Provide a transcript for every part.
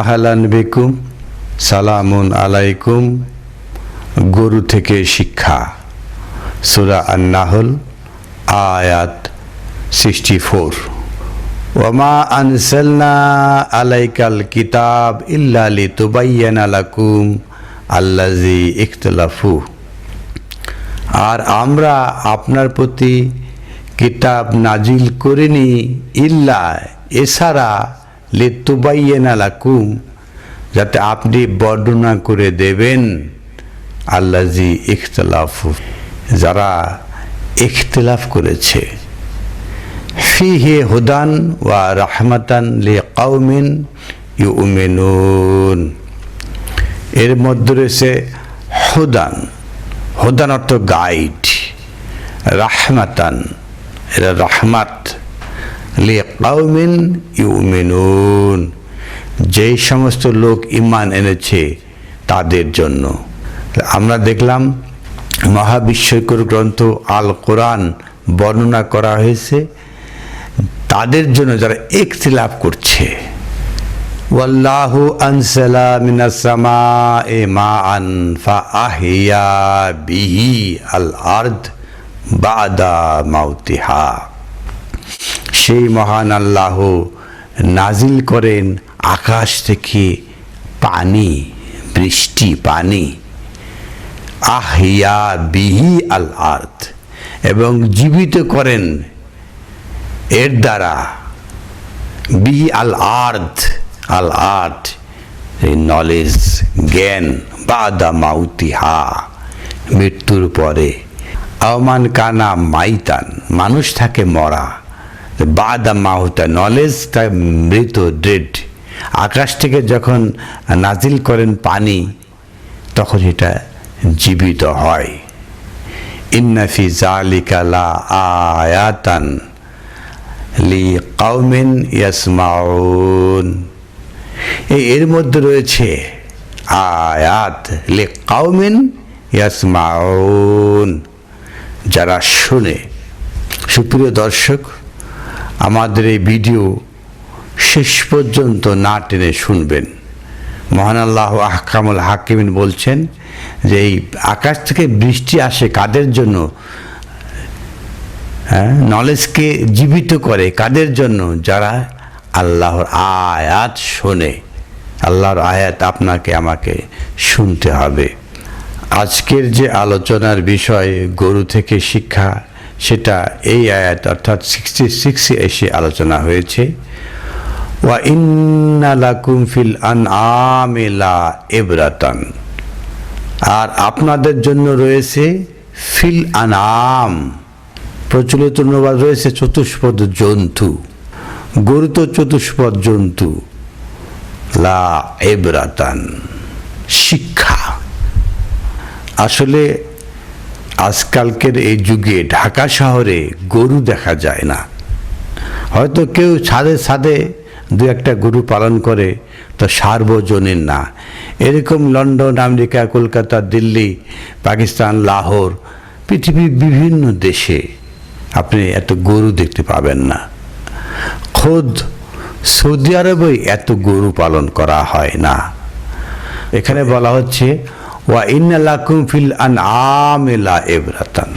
আহলান বেকুম, সালামুন আলাইকুম। গরু থেকে শিক্ষা। সুরা আন্নাহল, আয়াত সিক্সটি ফোর ওমা আনসালনা আলাইকাল কিতাব ইল্লা লিতুবাইয়ানা লাকুম আল্লাজি ইখতলাফু। আর আমরা আপনার প্রতি কিতাব নাজিল করিনি ইল্লা, এছাড়া লিতুবাইয়ানা লাকুম, যাতে আপনি বর্ণনা করে দেবেন আল্লাজি ইখতলাফু, যারা ইখতলাফ করেছে। ফিহে হুদান ওয়া রাহমাতান লি কাউমিন ইউ ইউমিনুন। এর মধ্যে রয়েছে হুদান। হুদান অর্থ গাইড রাহমাতান, এরা রাহমাত। লি কাউমিন ইউমিনুন। যেই সমস্ত লোক ইমান এনেছে তাদের জন্য। আমরা দেখলাম মহাবিশ্বকর গ্রন্থ আল কোরআন বর্ণনা করা হয়েছে, তাদের জন্য যারা ইখতিলাফ করছে। ওয়াল্লাহু আনসালা মিনাস সামায়ে মাআন ফাআহিয়া বিহি আল আরদ বাদা মাউতিহা। সেই মহান আল্লাহ নাজিল করেন আকাশ থেকে পানি, বৃষ্টি, পানি। আহিয়া বিহি আল আর্থ এবং জীবিত করেন এর দ্বারা বিহি আল আর্থ আল আর্থ নলেজ জ্ঞান, বাদা মাউতিহা, মৃত্যুর পরে। আওমান কানা মাইতান, মানুষ থাকে মরা। বাদা মাহুতা নলেজ তা মৃত ডেড আকাশ থেকে যখন নাজিল করেন পানি, তখন এটা জীবিত হয়। ইন্নাফি জালিকা লা আয়াতান লি কাউমিন ইয়াসমাউন। এর মধ্যে রয়েছে আয়াত, লি কাউমিন ইয়াসমাউন। যারা শুনে, সুপ্রিয় দর্শক আমাদের এই ভিডিও শেষ পর্যন্ত না টেনে শুনবেন। মহান আল্লাহ আহকামুল হাকিমিন বলছেন যে এই আকাশ থেকে বৃষ্টি আসে কাদের জন্য? হ্যাঁ নলেজকে জীবিত করে কাদের জন্য? যারা আল্লাহর আয়াত শোনে। আল্লাহর আয়াত আপনাকে, আমাকে শুনতে হবে। আজকের যে আলোচনার বিষয় গরু থেকে শিক্ষা সেটা এই আয়াত অর্থাৎ সিক্সটি সিক্সে এসে আলোচনা হয়েছে। ওয়া ইন্না লাকুম ফিল আন আমেলা এব্রাতান আর আপনাদের জন্য রয়েছে ফিল আনাম প্রচলিত অনুবাদ রয়েছে চতুষ্পদ জন্তু। গরু চতুষ্পদ জন্তু। লা এব্রাতান শিক্ষা। আসলে আজকালকের এই যুগে ঢাকা শহরে গরু দেখা যায় না। হয়তো কেউ ছাদে ছাদে দু একটা গরু পালন করে, তো সার্বজনীন না। এরকম লন্ডন, আমেরিকা, কলকাতা, দিল্লি, পাকিস্তান, লাহোর, পৃথিবীর বিভিন্ন দেশে আপনি এত গরু দেখতে পাবেন না। খোদ সৌদি আরবেই এত গরু পালন করা হয় না। এখানে বলা হচ্ছে ওয়া ইন্নালাকুম ফিল আন আমেলা এব্রাতান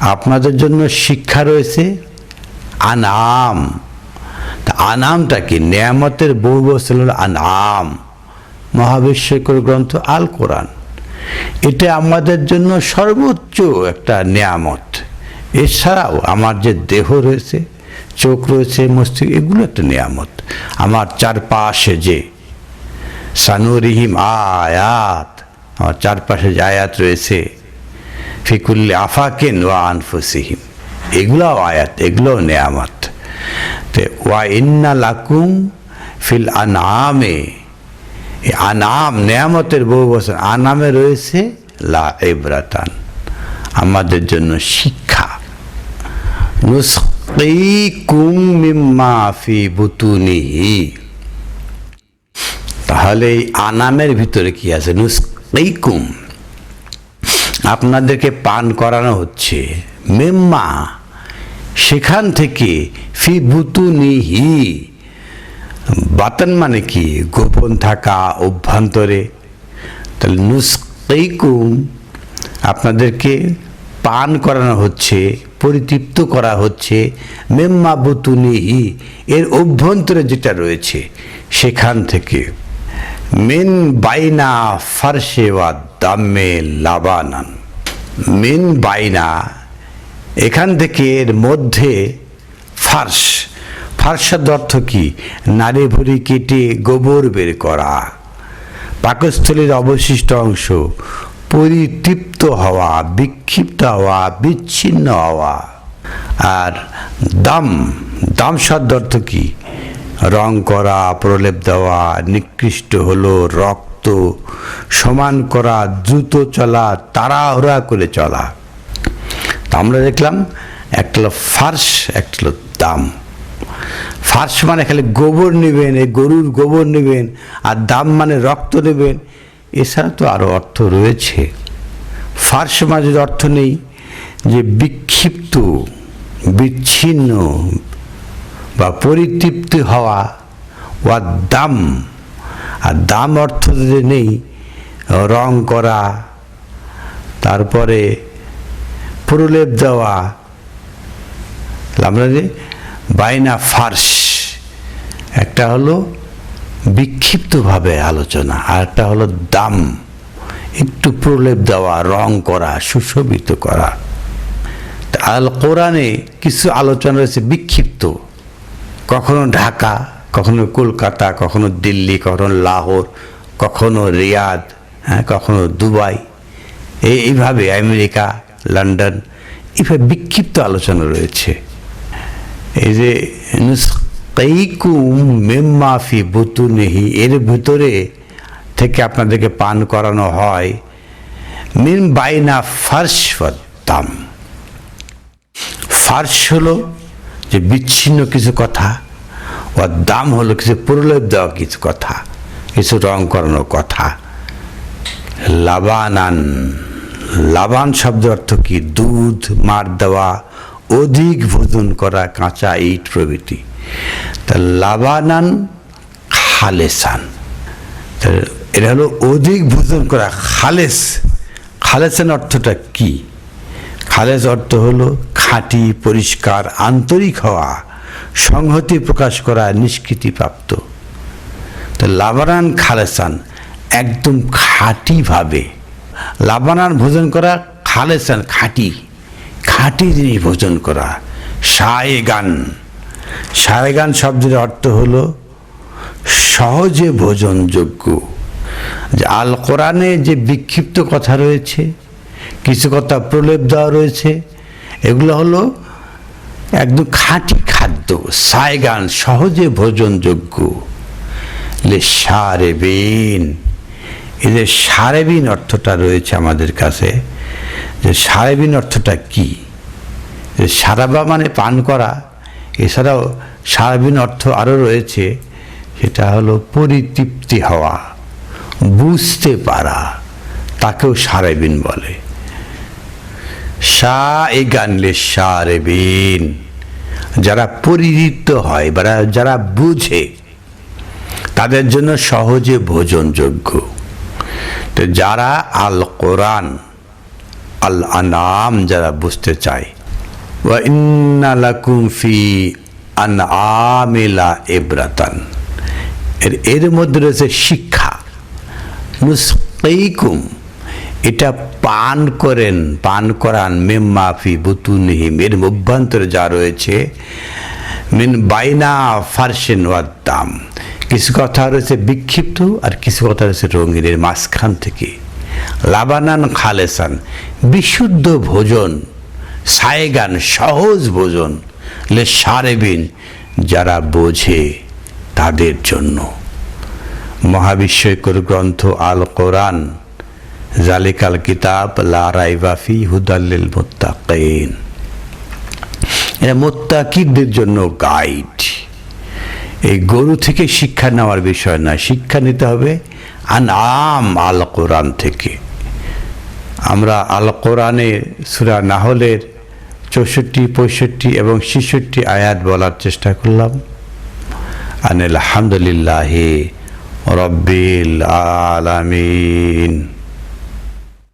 আপনাদের জন্য শিক্ষা রয়েছে আনাম আনামটা কি? নিয়ামতের বহু বছর আনাম মহাবিশ্বকর গ্রন্থ আল কোরআন। এটা আমাদের জন্য সর্বোচ্চ একটা নিয়ামত। এছাড়াও আমার যে দেহ রয়েছে, চোখ রয়েছে, মস্তিষ্ক, এগুলো একটা নিয়ামত। আমার চারপাশে যে সানুরিহিম আয়াত আমার চারপাশে আয়াত রয়েছে। ফিকুল্লি আফাকেন ওয়া আনফুসিহিম। এগুলোও আয়াত, এগুলোও নেয়ামত। তো ওয়া ইন্না লাকুম ফিল আনামে। আনাম, নেয়ামতের বহু বছর আনামে রয়েছে, লা ইব্রাতান। আমাদের জন্য শিক্ষা। তাহলে এই আনামের ভিতরে কি আছে? নুসকিকুম আপনাদেরকে পান করানো হচ্ছে। মেম্মা, সেখান থেকে ফি বুতুনিহি বাতন মানে কি? গোপন থাকা অভ্যন্তরে। তাহলে নুস্কৈকুম আপনাদেরকে পান করানো হচ্ছে, পরিতৃপ্ত করা হচ্ছে মেম্মা বুতুনিহি এর অভ্যন্তরে যেটা রয়েছে, সেখান থেকে। মেন বাইনা ফার্সে ওয়া দামে লাবানান। মিন বাইনা এখান থেকে এর মধ্যে ফার্স ফার্সাদ অর্থ কি? নারী ভুড়ি কেটে গোবর বের করা। পাকস্থলীর অবশিষ্ট অংশ পরিতৃপ্ত হওয়া, বিক্ষিপ্ত হওয়া, বিচ্ছিন্ন হওয়া। আর দাম দাম শব্দ অর্থ কি? রং করা, প্রলেপ দেওয়া, নিকৃষ্ট হলো রক্ত, সমান করা, দ্রুত চলা, তাড়াহুড়া করে চলা। তা আমরা দেখলাম একটা হলো ফার্স, একটা হলো দাম। ফার্স মানে খালি গোবর নেবেন, এই গরুর গোবর নেবেন, আর দাম মানে রক্ত নেবেন এছাড়া তো আরও অর্থ রয়েছে। ফার্স মাঝের অর্থ নেই, যে বিক্ষিপ্ত, বিচ্ছিন্ন বা পরিতৃপ্তি হওয়া ওয়া দাম। আর দাম অর্থ যে নেই, রং করা, তারপরে প্রলেপ দেওয়া, আমরা যে বাইনা ফার্স, একটা হলো বিক্ষিপ্তভাবে আলোচনা, আর একটা হলো দাম। একটু প্রলেপ দেওয়া, রং করা, সুশোভিত করা। আল কোরআনে কিছু আলোচনা রয়েছে বিক্ষিপ্ত। কখনো ঢাকা, কখনো কলকাতা, কখনো দিল্লি, কখনো লাহোর, কখনো রিয়াদ হ্যাঁ কখনো দুবাই, এই, এইভাবে আমেরিকা, লন্ডন, এইভাবে বিক্ষিপ্ত আলোচনা রয়েছে। এই যে নুসকাইকুম মেম্মাফি বুতুনেহি, এর ভিতরে থেকে আপনাদেরকে পান করানো হয়, মিন বাইনা ফার্স দাম। ফার্স হলো যে বিচ্ছিন্ন কিছু কথা ও দাম হলো কিছু প্রলেপ দেওয়া কিছু কথা, কিছু রং করানো কথা। লাবানান, লাবান শব্দ অর্থ কি? দুধ, মার দেওয়া, অধিক ভোজন করা, কাঁচা ইট প্রভৃতি। তা লাবানান খালেসান। এটা হলো অধিক ভোজন করা, খালেস। খালেসান অর্থটা কি? খালেস অর্থ হলো খাঁটি, পরিষ্কার, আন্তরিক হওয়া, সংহতি প্রকাশ করা নিষ্কৃতিপ্রাপ্ত। তো লাবানান খালেসান একদম খাঁটিভাবে, লাবানান ভোজন করা, খালেসান খাঁটি খাঁটি জিনিস ভোজন করা সায়েগান সায়েগান শব্দের অর্থ হলো সহজে ভোজনযোগ্য। যে আল কোরআনে যে বিক্ষিপ্ত কথা রয়েছে কিছু কথা প্রলেপ দেওয়া রয়েছে। এগুলো হলো একদম খাঁটি খাদ্য, সায়গান, সহজে ভোজনযোগ্য। সারে বিন। এই যে সারেবিন অর্থটা রয়েছে আমাদের কাছে। যে সারেবিন অর্থটা কি? সারাবা মানে পান করা। এছাড়াও সারাবিন অর্থ আরও রয়েছে। সেটা হলো পরিতৃপ্তি হওয়া, বুঝতে পারা, তাকেও সারেবিন বলে। সারেবিন যারা পরিচিত হয়, বা যারা বুঝে, তাদের জন্য সহজে ভোজনযোগ্য। তো যারা আল কোরআন, আল আনাম যারা বুঝতে চায়, ওয়া ইন্না লাকুম ফি আন আমিলা এব্রাতান এর এর মধ্যে রয়েছে শিক্ষা। নুসকাইকুম এটা পান করেন, পান করান মেম্মাফি বুতুনহিম এর অভ্যন্তরে যা রয়েছে, মিন বাইনা ফার্সেন দাম। কিছু কথা রয়েছে বিক্ষিপ্ত আর কিছু কথা রয়েছে রঙিনের মাঝখান থেকে। লাবানান খালেসান, বিশুদ্ধ ভোজন, সায়গান, সহজ ভোজন, লে সারেবিন যারা বোঝে তাদের জন্য। মহাবিশ্বকর গ্রন্থ আল কোরআন জালিকাল কিতাব, লা রাইবাফি হুদাল্লিল মুত্তাকিন। এটা মোত্তাকিদের জন্য গাইড এই গরু থেকে শিক্ষা নেওয়ার বিষয় না শিক্ষা নিতে হবে আন আম আল কোরআন থেকে। আমরা আল কোরআনে সুরা নাহলের চৌষট্টি, পঁয়ষট্টি এবং ছেষট্টি আয়াত বলার চেষ্টা করলাম। আনিল হামদুলিল্লাহি রব্বিল আলামিন।